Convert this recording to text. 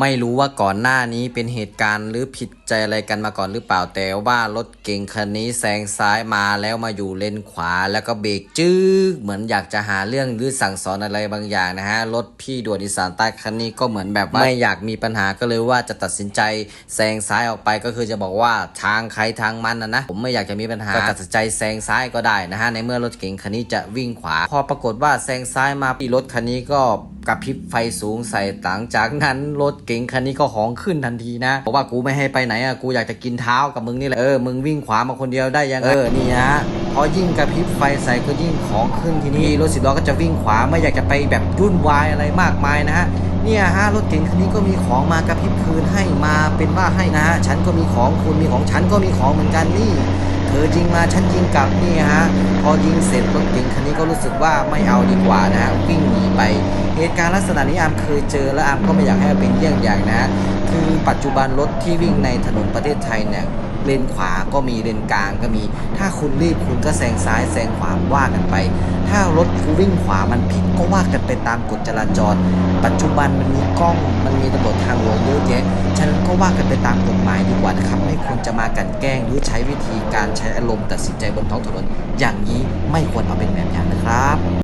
ไม่รู้ว่าก่อนหน้านี้เป็นเหตุการณ์หรือผิดใจอะไรกันมาก่อนหรือเปล่าแต่ว่ารถเก่งคันนี้แซงซ้ายมาแล้วมาอยู่เลนขวาแล้วก็เบรกจึ๊กเหมือนอยากจะหาเรื่องหรือสั่งสอนอะไรบางอย่างนะฮะรถพี่ด่วนอีสานใต้คันนี้ก็เหมือนแบบว่าไม่อยากมีปัญหาก็เลยว่าจะตัดสินใจแซงซ้ายออกไปก็คือจะบอกว่าทางใครทางมันนะนะผมไม่อยากจะมีปัญหาก็ตัดสินใจแซงซ้ายก็ได้นะฮะในเมื่อรถเก่งคันนี้จะวิ่งขวา พอปรากฏว่าแซงซ้ายมาพี่รถคันนี้ก็ กระพริบไฟสูงใส่หลังจากนั้นรถเก๋งคันนี้ก็ของขึ้นทันทีนะบอกว่ากูไม่ให้ไปไหนอะกูอยากจะกินเท้ากับมึงนี่แหละเออมึงวิ่งขวามาคนเดียวได้ยังเออนี่ฮะพอยิ่งกระพริบไฟใส่ก็ยิ่งของขึ้นทีนี้รถสิบล้อก็จะวิ่งขวาไม่อยากจะไปแบบยุ่นวายอะไรมากมายนะฮะเนี่ยฮะรถเก๋งคันนี้ก็มีของมากระพริบคืนให้มาเป็นว่าให้นะฮะฉันก็มีของคุณมีของฉันก็มีของเหมือนกันนี่เธอยิงมาฉันยิงกลับนี่ฮะพอยิงเสร็จรถเก๋งคันนี้ก็รู้สึกว่าไม่เอาดีกว่านะ เหตุการณ์ลักษณะนี้อามเคยเจอและอามก็ไม่อยากให้เป็นเยี่ยงอย่างนะ คือปัจจุบันรถที่วิ่งในถนนประเทศไทยเนี่ยเลนขวาก็มีเลนกลางก็มี ถ้าคุณรีบคุณก็แซงซ้ายแซงขวาว่ากันไป ถ้ารถคุณวิ่งขวามันผิดก็ว่ากันไปตามกฎจราจร ปัจจุบันมันมีกล้องมันมีตำรวจทางหลวงเยอะแยะฉะนั้นก็ว่ากันไปตามกฎหมายดีกว่านะครับ ไม่ควรจะมากันแกล้งหรือใช้วิธีการใช้อารมณ์ตัดสินใจบนท้องถนนอย่างนี้ไม่ควรเอาเป็นแบบอย่างนะครับ